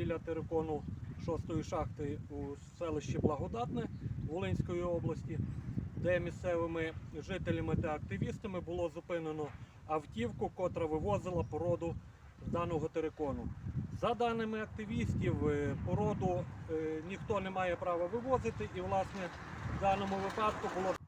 біля терикону 6-ї шахти у селищі Благодатне Волинської області, де місцевими жителями та активістами було зупинено автівку, котра вивозила породу з даного терикону. За даними активістів, е, породу е, ніхто не має права вивозити, і власне в даному випадку було